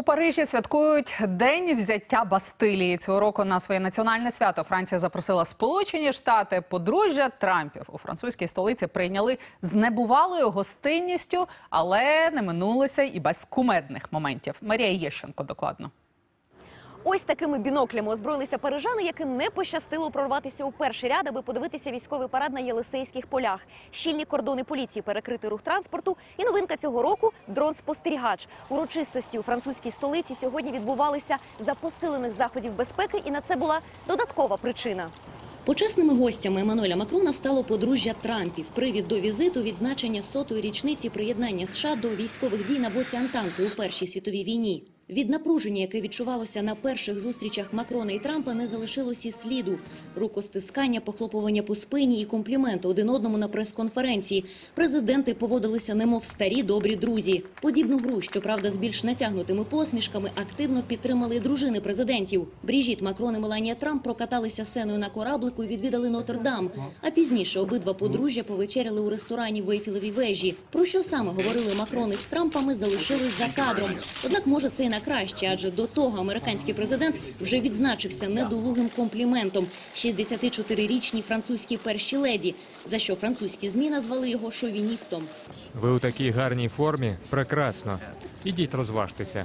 У Парижі святкують День взяття Бастилії. Цього року на своє національне свято Франція запросила Сполучені Штати. Подружжя Трампів у французькій столиці прийняли з небувалою гостинністю, але не минулося і без кумедних моментів. Марія Єщенко докладно. Ось такими біноклями озброїлися парижани, яким не пощастило прорватися у перший ряд, аби подивитися військовий парад на Єлисейських полях. Щільні кордони поліції перекрити рух транспорту. І новинка цього року дрон-спостерігач. Урочистості у французькій столиці сьогодні відбувалися за посилених заходів безпеки, і на це була додаткова причина. Почесними гостями Еммануеля Макрона стало подружжя Трампів. Привід до візиту відзначення сотої річниці приєднання США до військових дій на боці Антанти у Першій світовій війні. Від напруження, яке відчувалося на перших зустрічах Макрона і Трампа, не залишилось і сліду. Рукостискання, похлопування по спині і компліменти один одному на прес-конференції. Президенти поводилися немов старі добрі друзі. Подібну гру, щоправда, з більш натягнутими посмішками, активно підтримали дружини президентів. Бріжіт Макрон і Меланія Трамп прокаталися сценою на кораблику і відвідали Нотр-Дам. А пізніше обидва подружжя повечеряли у ресторані в Ейфелевій вежі. Про що саме говорили Макрон із Трампами, залишились за кадром. Однак, може, це і на краще, адже до того американський президент вже відзначився недолугим компліментом 64-річній французькій першій леді, за що французькі змі назвали його шовіністом. Ви у такій гарній формі? Прекрасно. Ідіть розважтеся.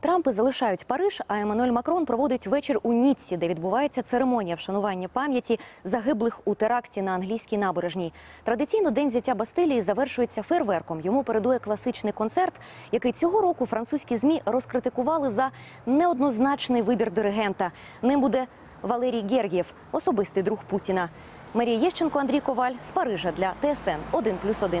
Трампи залишають Париж, а Еммануель Макрон проводить вечір у Ніцці, де відбувається церемонія вшанування пам'яті загиблих у теракті на англійській набережній. Традиційно день взяття Бастилії завершується фейерверком. Йому передує класичний концерт, який цього року французькі змі розкритикували за неоднозначний вибір диригента. Ним буде Валерій Гергієв, особистий друг Путіна. Марія Єщенко, Андрій Коваль з Парижа для ТСН 1+,1.